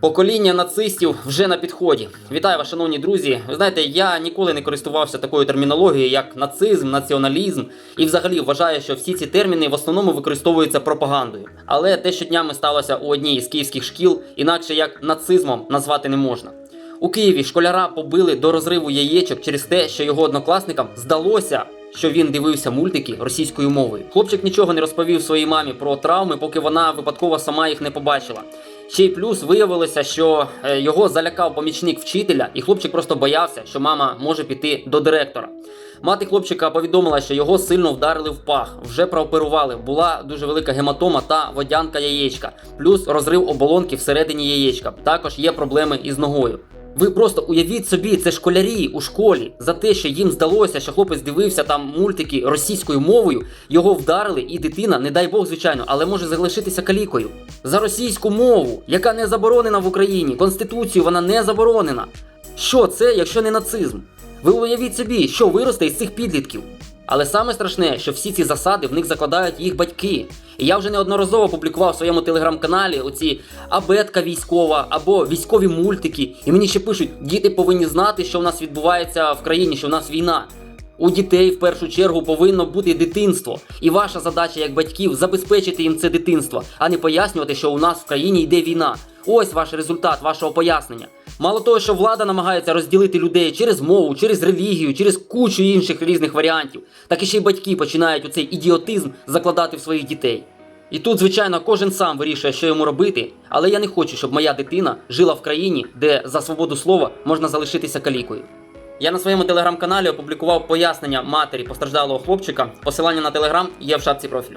Покоління нацистів вже на підході. Вітаю вас, шановні друзі. Ви знаєте, я ніколи не користувався такою термінологією, як нацизм, націоналізм, і взагалі вважаю, що всі ці терміни в основному використовуються пропагандою. Але те, що днями сталося у одній із київських шкіл, інакше як нацизмом назвати не можна. У Києві школяра побили до розриву яєчок через те, що його однокласникам здалося. Що він дивився мультики російською мовою. Хлопчик нічого не розповів своїй мамі про травми, поки вона випадково сама їх не побачила. Ще й плюс виявилося, що е, його залякав помічник вчителя, і хлопчик просто боявся, що мама може піти до директора. Мати хлопчика повідомила, що його сильно вдарили в пах, вже прооперували. Була дуже велика гематома та водянка яєчка, плюс розрив оболонки всередині яєчка. Також є проблеми із ногою. Ви просто уявіть собі, це школярі у школі за те, що їм здалося, що хлопець дивився там мультики російською мовою, його вдарили, і дитина, не дай Бог, звичайно, але може залишитися калікою. За російську мову, яка не заборонена в Україні, конституцію вона не заборонена. Що це, якщо не нацизм? Ви уявіть собі, що виросте із цих підлітків. Але саме страшне, що всі ці засади в них закладають їх батьки. І я вже неодноразово публікував в своєму телеграм-каналі оці абетка військова або військові мультики. І мені ще пишуть, діти повинні знати, що в нас відбувається в країні, що в нас війна. У дітей в першу чергу повинно бути дитинство, і ваша задача як батьків забезпечити їм це дитинство, а не пояснювати, що у нас в країні йде війна. Ось ваш результат вашого пояснення. Мало того, що влада намагається розділити людей через мову, через релігію, через кучу інших різних варіантів, так і ще й батьки починають у цей ідіотизм закладати в своїх дітей. І тут, звичайно, кожен сам вирішує, що йому робити, але я не хочу, щоб моя дитина жила в країні, де за свободу слова можна залишитися калікою. Я на своєму телеграм-каналі опублікував пояснення матері постраждалого хлопчика. Посилання на телеграм є в шапці профілю.